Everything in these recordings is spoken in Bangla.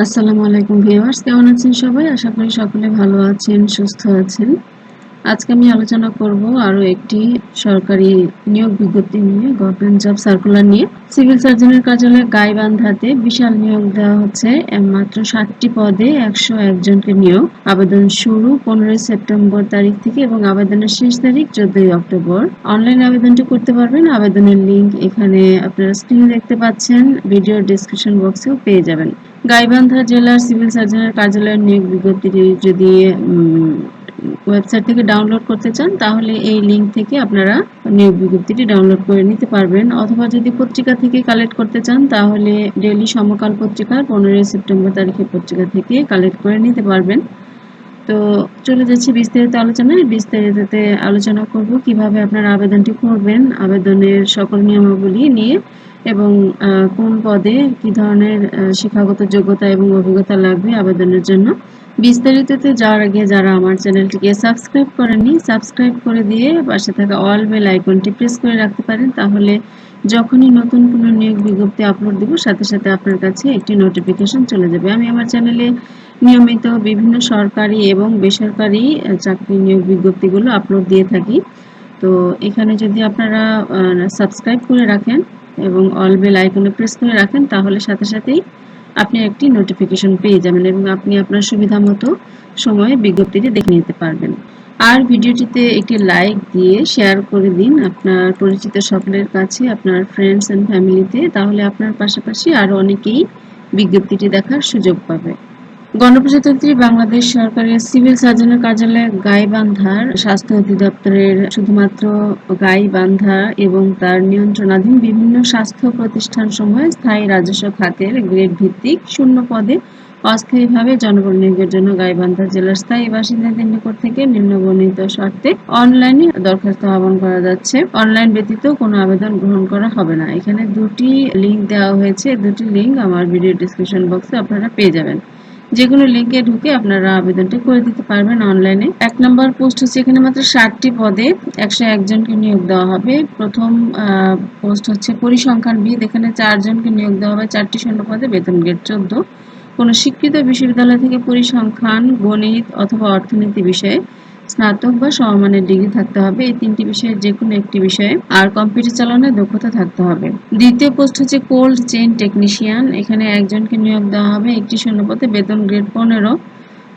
আসসালামু আলাইকুম ভিউয়ার্স, কেমন আছেন সবাই? আশা করি সকলে ভালো আছেন, সুস্থ আছেন। আজকে আমি আলোচনা করব আরও একটি সরকারি নিয়োগ বিজ্ঞপ্তি নিয়ে, গভর্নমেন্ট জব সার্কুলার নিয়ে। সিভিল সার্জনের কার্যালয়ে গাইবান্ধাতে বিশাল নিয়োগ দেওয়া হচ্ছে। মাত্র ষাটটি পদে একশো একজনকে নিয়োগ। আবেদন শুরু পনেরোই সেপ্টেম্বর তারিখ থেকে এবং আবেদনের শেষ তারিখ চোদ্দই অক্টোবর। অনলাইন আবেদনটি করতে পারবেন। আবেদনের লিঙ্ক এখানে আপনারা স্ক্রিনে দেখতে পাচ্ছেন। ভিডিও ডিসক্রিপশন বক্সেও পেয়ে যাবেন। গাইবান্ধা জেলার সিভিল সার্জনের কার্যালয়ের নিয়োগ বিজ্ঞপ্তিটি যদি ওয়েবসাইট থেকে ডাউনলোড করতে চান, তাহলে এই লিঙ্ক থেকে আপনারা নিয়োগ বিজ্ঞপ্তিটি ডাউনলোড করে নিতে পারবেন। অথবা যদি পত্রিকা থেকে কালেক্ট করতে চান, তাহলে ডেলি সমকাল পত্রিকার পনেরোই সেপ্টেম্বর তারিখে পত্রিকা থেকে কালেক্ট করে নিতে পারবেন। তো চলে যাচ্ছি বিস্তারিত আলোচনায়। বিস্তারিততে আলোচনা করব কীভাবে আপনারা আবেদনটি করবেন। আবেদনের সকল নিয়মাবলী নিয়ে এবং কোন পদে কি ধরনের শিক্ষাগত যোগ্যতা এবং অভিজ্ঞতা লাগবে আবেদনের জন্য, বিস্তারিততে যাওয়ার আগে যারা আমার চ্যানেলটিকে সাবস্ক্রাইব করেননি, সাবস্ক্রাইব করে দিয়ে পাশে থাকা অল বেল আইকনটি প্রেস করে রাখতে পারেন, তাহলে যখনই নতুন কোনো নিয়োগ বিজ্ঞপ্তি আপলোড দিব, সাথে সাথে আপনার কাছে একটি নোটিফিকেশন চলে যাবে। আমি আমার চ্যানেলে নিয়মিত বিভিন্ন সরকারি এবং বেসরকারি চাকরি নিয়োগ বিজ্ঞপ্তিগুলো আপলোড দিয়ে থাকি। তো এখানে যদি আপনারা সাবস্ক্রাইব করে রাখেন এবং অল বেল আইকনে প্রেস করে রাখেন, তাহলে সাথে সাথেই আপনি একটি নোটিফিকেশন পেয়ে যাবেন এবং আপনি আপনার সুবিধা মতো সময়ে বিজ্ঞপ্তিটি দেখে নিতে পারবেন। আর ভিডিওটিতে একটি লাইক দিয়ে শেয়ার করে দিন আপনার পরিচিত সকলের কাছে, আপনার ফ্রেন্ডস অ্যান্ড ফ্যামিলিতে তাহলে আপনার পাশাপাশি আরও অনেকেই বিজ্ঞপ্তিটি দেখার সুযোগ পাবে। গণপ্রজাতন্ত্রী বাংলাদেশ সরকারের সিভিল সার্জনের কার্যালয় গাইবান্ধার স্বাস্থ্য অধিদপ্তরের শুধুমাত্র গাইবান্ধা এবং তার নিয়ন্ত্রণাধীন বিভিন্ন স্বাস্থ্য প্রতিষ্ঠান সমূহে স্থায়ী রাজস্ব খাতের গ্রেড ভিত্তিক শূন্য পদে অস্থায়ীভাবে জনবল নিয়োগের জন্য গাইবান্ধা জেলার স্থায়ী বাসিন্দাদের নিকট থেকে নিম্নবর্ণিত শর্তে অনলাইনে দরখাস্ত আহ্বান করা যাচ্ছে। অনলাইন ব্যতীত কোনো আবেদন গ্রহণ করা হবে না। এখানে দুটি লিঙ্ক দেওয়া হয়েছে। দুটি লিঙ্ক আমার ভিডিও ডিসক্রিপশন বক্সে আপনারা পেয়ে যাবেন। যে কোনো লিঙ্কে ঢুকে আপনারা আবেদনটা করে দিতে পারবেন অনলাইনে এক নম্বর পোস্ট হচ্ছে এখানে মাত্র ষাটটি পদে একশো একজনকে নিয়োগ দেওয়া হবে। প্রথম পোস্ট হচ্ছে পরিসংখ্যান পরিসংখ্যানবিদ এখানে চারজনকে নিয়োগ দেওয়া হবে, চারটি শূন্য পদে, বেতন গেট চোদ্দ। কোনো শিক্ষিত বিশ্ববিদ্যালয় থেকে পরিসংখ্যান, গণিত অথবা অর্থনীতি বিষয়ে স্নাতক বা সমমানের ডিগ্রি থাকতে হবে। এই তিনটি বিষয়ে যে কোনো একটি বিষয়ে আর কম্পিউটার চালানোর দক্ষতা থাকতে হবে। দ্বিতীয় পোস্ট হচ্ছে কোল্ড চেইন টেকনিশিয়ান এখানে একজনকে নিয়োগ দেওয়া হবে। একটি শূন্যপথে বেতন গ্রেড পনেরো।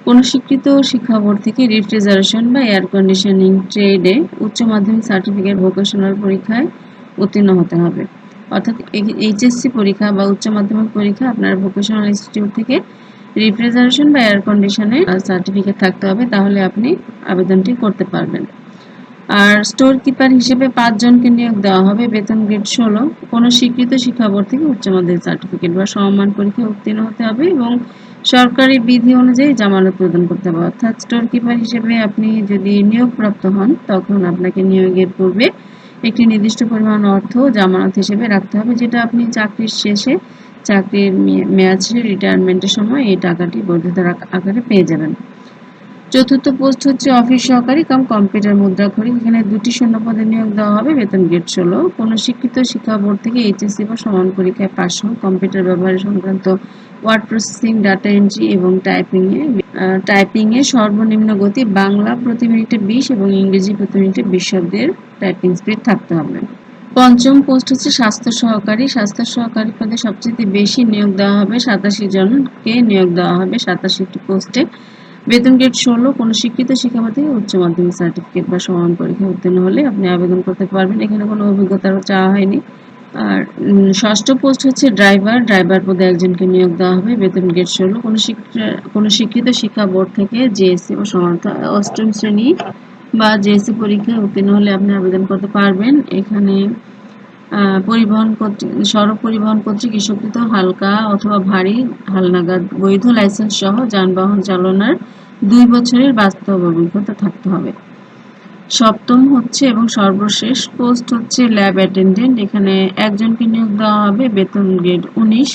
কোনো স্বীকৃত শিক্ষা বোর্ড থেকে রেফ্রিজারেশন বা এয়ার কন্ডিশনিং ট্রেডে উচ্চ মাধ্যমিক সার্টিফিকেট ভোকেশনাল পরীক্ষায় উত্তীর্ণ হতে হবে। অর্থাৎ এইচএসসি পরীক্ষা বা উচ্চ মাধ্যমিক পরীক্ষা আপনার ভোকেশনাল ইনস্টিটিউট থেকে রিফ্রিজারেশন বা এয়ার কন্ডিশনে সার্টিফিকেট থাকতে হবে, তাহলে আপনি আবেদনটি করতে পারবেন। আর স্টোর কিপার হিসেবে পাঁচজনকে নিয়োগ দেওয়া হবে, বেতন গ্রেড ষোলো। কোনো স্বীকৃত শিক্ষা বোর্ড থেকে উচ্চ মাধ্যমিক সার্টিফিকেট বা সমমান পরীক্ষায় উত্তীর্ণ হতে হবে এবং সরকারি বিধি অনুযায়ী জামানত প্রদান করতে হবে। অর্থাৎ স্টোর কিপার হিসেবে আপনি যদি নিয়োগপ্রাপ্ত হন, তখন আপনাকে নিয়োগের পূর্বে একটি নির্দিষ্ট পরিমাণ অর্থ জামানত হিসেবে রাখতে হবে, যেটা আপনি চাকরির শেষে চাকরির মেয়াদ শেষে রিটায়ারমেন্টের সময় এই টাকাটি বৈধতার আকারে পেয়ে যাবেন। চতুর্থ পোস্ট হচ্ছে অফিস সহকারী কাম কম্পিউটার মুদ্রাক্ষরী এখানে দুটি শূন্য পদে নিয়োগ দেওয়া হবে, বেতন গ্রেড ষোলো। কোনো শিক্ষিত শিক্ষা বোর্ড থেকে এইচএসসি বা সমান পরীক্ষায় পাশ কম্পিউটার ব্যবহার সংক্রান্ত ওয়ার্ড প্রসেসিং, ডাটা এন্ট্রি এবং টাইপিংয়ে টাইপিংয়ে সর্বনিম্ন গতি বাংলা প্রতি মিনিটে বিশ এবং ইংরেজি প্রতি মিনিটে বিশ শব্দের টাইপিং স্পিড থাকতে হবে। পঞ্চম পোস্ট হচ্ছে স্বাস্থ্য সহকারী। স্বাস্থ্য সহকারী পদে সবচেয়ে বেশি নিয়োগ দেওয়া হবে সাতাশি জনকে নিয়োগ দেওয়া হবে সাতাশিটি পোস্টে। বেতন গ্রেড ষোলো, কোনো শিক্ষিত থেকে উচ্চ মাধ্যমিক সার্টিফিকেট বা সমান পরীক্ষা উত্তীর্ণ হলে আপনি আবেদন করতে পারবেন। এখানে কোনো অভিজ্ঞতার চাওয়া হয়নি। আর ষষ্ঠ পোস্ট হচ্ছে ড্রাইভার। ড্রাইভার পদে একজনকে নিয়োগ দেওয়া হবে। বেতন গ্রেড ষোলো, কোনো শিক্ষা, কোনো শিক্ষিত শিক্ষা বোর্ড থেকে জিএসসি বা সমান্ত অষ্টম শ্রেণি বা জেএসসি পরীক্ষায় উত্তীর্ণ হলে আপনি আবেদন করতে পারবেন। এখানে পরিবহন কর্তৃক সড়ক পরিবহন কর্তৃক ইস্যুকৃত হালকা অথবা ভারী হালনাগাদ বৈধ লাইসেন্স সহ যানবাহন চালনার দুই বছরের বাস্তব অভিজ্ঞতা থাকতে হবে। সপ্তম হচ্ছে এবং সর্বশেষ পোস্ট হচ্ছে ল্যাব অ্যাটেন্ডেন্ট। এখানে একজনকে নিয়োগ দেওয়া হবে, বেতন গ্রেড উনিশ।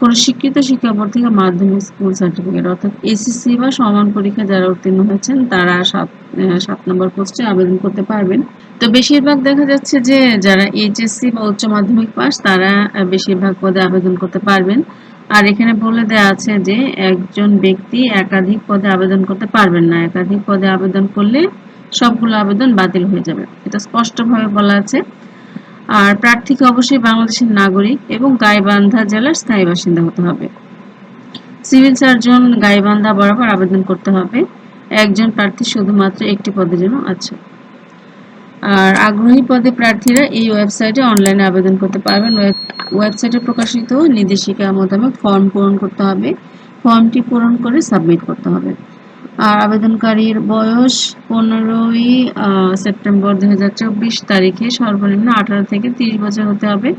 কোনো শিক্ষিত শিক্ষা থেকে মাধ্যমিক স্কুল সার্টিফিকেট, অর্থাৎ এসএসসি বা সমান পরীক্ষা যারা উত্তীর্ণ হয়েছেন, তারা সাত সাত নম্বর পোস্টে আবেদন করতে পারবেন। তো বেশিরভাগ দেখা যাচ্ছে যে যারা এইচএসসি বা উচ্চ মাধ্যমিক পাস, তারা বেশিরভাগ পদে আবেদন করতে পারবেন। আর এখানে বলে দেওয়া আছে যে একজন ব্যক্তি একাধিক পদে আবেদন করতে পারবেন না। একাধিক পদে আবেদন করলে সবগুলো আবেদন বাতিল হয়ে যাবে। এটা স্পষ্টভাবে বলা আছে। আর প্রার্থীকে অবশ্যই বাংলাদেশের নাগরিক এবং গাইবান্ধা জেলার স্থায়ী বাসিন্দা হতে হবে। সিভিল সার্জন গাইবান্ধা বরাবর আবেদন করতে হবে। একজন প্রার্থী শুধুমাত্র একটি পদের জন্য আছে। আর আগ্রহী পদে প্রার্থীরা এই ওয়েবসাইটে অনলাইনে আবেদন করতে পারবেন। ওয়েবসাইটে প্রকাশিত নির্দেশিকা মোতাবেক ফর্ম পূরণ করতে হবে। ফর্মটি পূরণ করে সাবমিট করতে হবে। আর আবেদনকারীর বয়স পনেরোই সেপ্টেম্বর দুই তারিখে সর্বনিম্ন আঠারো থেকে তিরিশ বছর হতে হবে।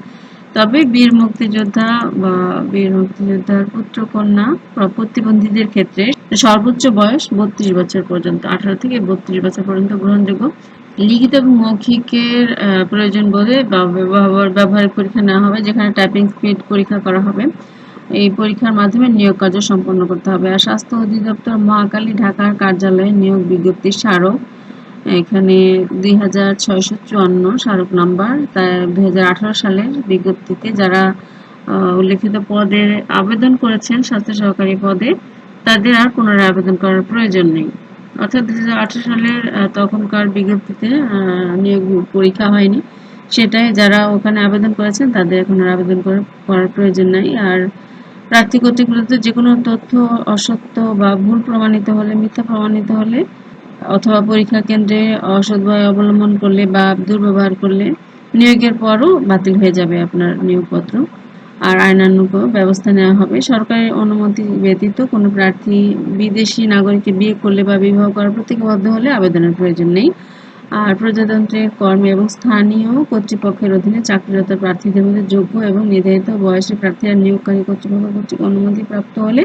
তবে বীর মুক্তিযোদ্ধা বা বীর মুক্তিযোদ্ধার পুত্র কন্যা প্রতিবন্ধীদের ক্ষেত্রে সর্বোচ্চ বয়স বত্রিশ বছর পর্যন্ত, আঠারো থেকে বত্রিশ বছর পর্যন্ত গ্রহণযোগ্য। লিখিত এবং মৌখিকের প্রয়োজন বোধে বা ব্যবহারিক পরীক্ষা নেওয়া হবে, যেখানে টাইপিং স্পিড পরীক্ষা করা হবে। এই পরীক্ষার মাধ্যমে নিয়োগ কার্য সম্পন্ন করতে হবে। আর স্বাস্থ্য অধিদপ্তর মহাকালী ঢাকার কার্যালয়ে নিয়োগ বিজ্ঞপ্তি স্মারক, এখানে দুই হাজার ছয়শো চুয়ান্ন স্মারক নাম্বার। তাই দুই সালের বিজ্ঞপ্তিতে যারা উল্লেখিত পদে আবেদন করেছেন স্বাস্থ্য সহকারী পদে, তাদের আর পুনরায় আবেদন করার প্রয়োজন নেই। অর্থাৎ দু হাজার আঠারো সালের তখনকার বিজ্ঞপ্তিতে নিয়োগ পরীক্ষা হয়নি। সেটাই যারা ওখানে আবেদন করেছেন, তাদের এখন আর আবেদন করার প্রয়োজন নাই। আর প্রার্থী কর্তৃক যে কোনো তথ্য অসত্য বা ভুল প্রমাণিত হলে, মিথ্যা প্রমাণিত হলে অথবা পরীক্ষা কেন্দ্রে অসৎভাবে অবলম্বন করলে বা দুর্ব্যবহার করলে নিয়োগের পরও বাতিল হয়ে যাবে আপনার নিয়োগপত্র। আর আইনানুগ ব্যবস্থা নেওয়া হবে। সরকারের অনুমতি ব্যতীত কোনো প্রার্থী বিদেশি নাগরিককে বিয়ে করলে বা বিবাহ করার প্রতিজ্ঞাবদ্ধ হলে আবেদনের প্রয়োজন নেই। আর প্রজাতন্ত্রের কর্ম এবং স্থানীয় কর্তৃপক্ষের অধীনে চাকরিরত প্রার্থীদের মধ্যে যোগ্য এবং নির্ধারিত বয়সী প্রার্থীরা নিয়োগকারী কর্তৃপক্ষ কর্তৃক অনুমতি প্রাপ্ত হলে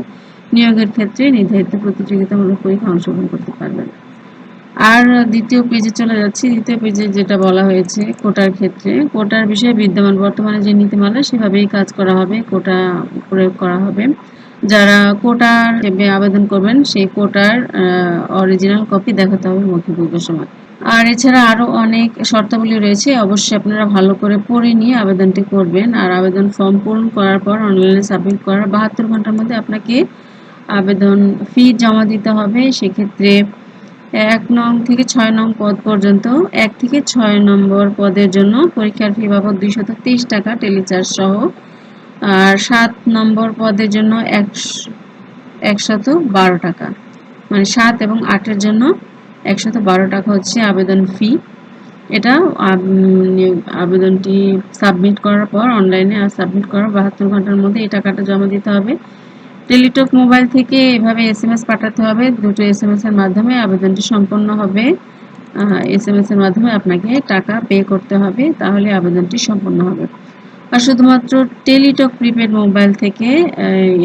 নিয়োগের ক্ষেত্রে নির্ধারিত প্রতিযোগিতামূলক পরীক্ষা অংশগ্রহণ করতে পারবেন। আর দ্বিতীয় পেজে চলে যাচ্ছি। দ্বিতীয় পেজে যেটা বলা হয়েছে, কোটার ক্ষেত্রে। কোটার বিষয়ে বিদ্যমান বর্তমানে যে নীতিমালা, সেভাবেই কাজ করা হবে, কোটা প্রয়োগ করা হবে। যারা কোটার আবেদন করবেন, সেই কোটার অরিজিনাল কপি দেখাতে হবে মধ্যপূর্বের সময়। আর এছাড়া আরও অনেক শর্তাবলী রয়েছে। অবশ্যই আপনারা ভালো করে পড়ে নিয়ে আবেদনটি করবেন। আর আবেদন ফর্ম পূরণ করার পর অনলাইনে সাবমিট করার বাহাত্তর ঘণ্টার মধ্যে আপনাকে আবেদন ফি জমা দিতে হবে। সেক্ষেত্রে এক নং থেকে ছয় নং পদ পর্যন্ত, এক থেকে ছয় নম্বর পদের জন্য পরীক্ষার ফি বাবদ দুইশত তেইশ টাকা টেলিচার্জ সহ। আর সাত নম্বর পদের জন্য একশত বারো টাকা। মানে সাত এবং আটের জন্য একশত বারো টাকা হচ্ছে আবেদন ফি এটা আবেদনটি সাবমিট করার পর অনলাইনে আর সাবমিট করার বাহাত্তর ঘণ্টার মধ্যে এই টাকাটা জমা দিতে হবে। টেলিটক মোবাইল থেকে এভাবে এস এম এস পাঠাতে হবে। দুটো এস এম এস এর মাধ্যমে আবেদনটি সম্পন্ন হবে। এস এম এস এর মাধ্যমে আপনাকে টাকা পে করতে হবে, তাহলে আবেদনটি সম্পন্ন হবে। আর শুধুমাত্র টেলিটক প্রিপেড মোবাইল থেকে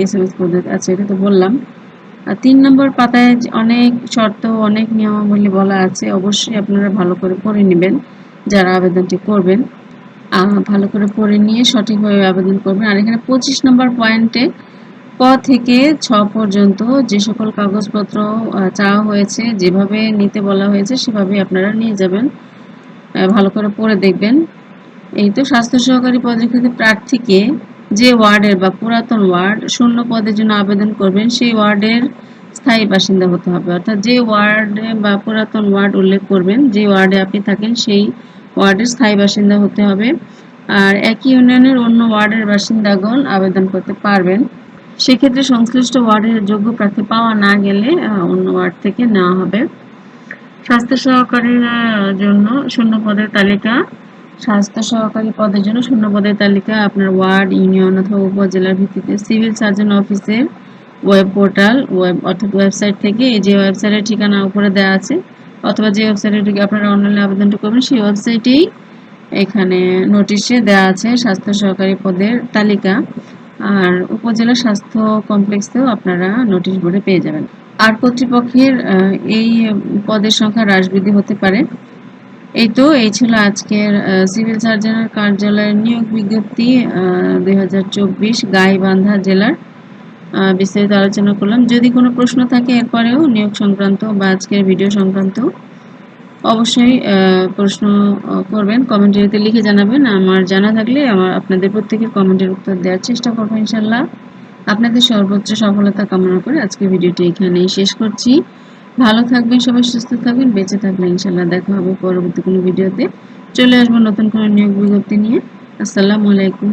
এস এম এস পদ্ধতি আছে এটা তো বললাম। তিন নম্বর পাতায় অনেক শর্ত, অনেক নিয়মাবলী বলা আছে, অবশ্যই আপনারা ভালো করে পড়ে নেবেন, যারা আবেদনটি করবেন। ভালো করে পড়ে নিয়ে সঠিকভাবে আবেদন করবেন। আর এখানে পঁচিশ নম্বর পয়েন্টে ক থেকে ছ পর্যন্ত যে সকল কাগজপত্র চাওয়া হয়েছে, যেভাবে নিতে বলা হয়েছে সেভাবে আপনারা নিয়ে যাবেন। ভালো করে পড়ে দেখবেন। এই তো স্বাস্থ্য সহকারী পদের প্রার্থীকে যে ওয়ার্ডের বা পুরাতন ওয়ার্ড শূন্য পদের জন্য আবেদন করবেন, সেই ওয়ার্ডের স্থায়ী বাসিন্দা হতে হবে। অর্থাৎ যে ওয়ার্ডে বা পুরাতন ওয়ার্ড উল্লেখ করবেন, যে ওয়ার্ডে আপনি থাকেন, সেই ওয়ার্ডের স্থায়ী বাসিন্দা হতে হবে। আর একই ইউনিয়নের অন্য ওয়ার্ডের বাসিন্দাগণ আবেদন করতে পারবেন। সেক্ষেত্রে সংশ্লিষ্ট ওয়ার্ডের যোগ্য প্রার্থী পাওয়া না গেলে অন্য ওয়ার্ড থেকে নেওয়া হবে। স্বাস্থ্য সহকারীর জন্য শূন্য পদের তালিকা স্বাস্থ্য সহকারী পদের জন্য শূন্য পদের তালিকা আপনার ওয়ার্ড, ইউনিয়ন অথবা উপজেলার ভিত্তিতে। সিভিল সার্জন অফিসের ওয়েব পোর্টাল, ওয়েব অর্থাৎ ওয়েবসাইট থেকে যে ওয়েবসাইটের ঠিকানা উপরে দেওয়া আছে, অথবা যে ওয়েবসাইটে ঢুকে আপনারা অনলাইনে আবেদনটা করবেন, সেই ওয়েবসাইটেই এখানে নোটিশে দেওয়া আছে স্বাস্থ্য সহকারী পদের তালিকা। আর উপজেলা স্বাস্থ্য কমপ্লেক্সেও আপনারা নোটিশ বোর্ডে পেয়ে যাবেন। আর কর্তৃপক্ষের এই পদের সংখ্যা হ্রাস বৃদ্ধি হতে পারে। এই তো, এই ছিল আজকের সিভিল সার্জনের কার্যালয়ের নিয়োগ বিজ্ঞপ্তি দু হাজার চব্বিশ গাইবান্ধা জেলার। বিস্তারিত আলোচনা করলাম। যদি কোনো প্রশ্ন থাকে এরপরেও নিয়োগ সংক্রান্ত বা আজকের ভিডিও সংক্রান্ত, অবশ্যই প্রশ্ন করবেন কমেন্টে লিখে জানাবেন। আমার জানা থাকলে আমার, আপনাদের প্রত্যেকের কমেন্টের উত্তর দেওয়ার চেষ্টা করব ইনশাল্লাহ আপনাদের সর্বোচ্চ সফলতা কামনা করে আজকে ভিডিওটি এখানেই শেষ করছি। ভালো থাকবেন, সবাই সুস্থ থাকবেন, বেঁচে থাকবেন ইনশাল্লাহ দেখা হবে পরবর্তী কোনো ভিডিওতে। চলে আসব নতুন কোনো নিয়োগ বিজ্ঞপ্তি নিয়ে। আসসালামু আলাইকুম।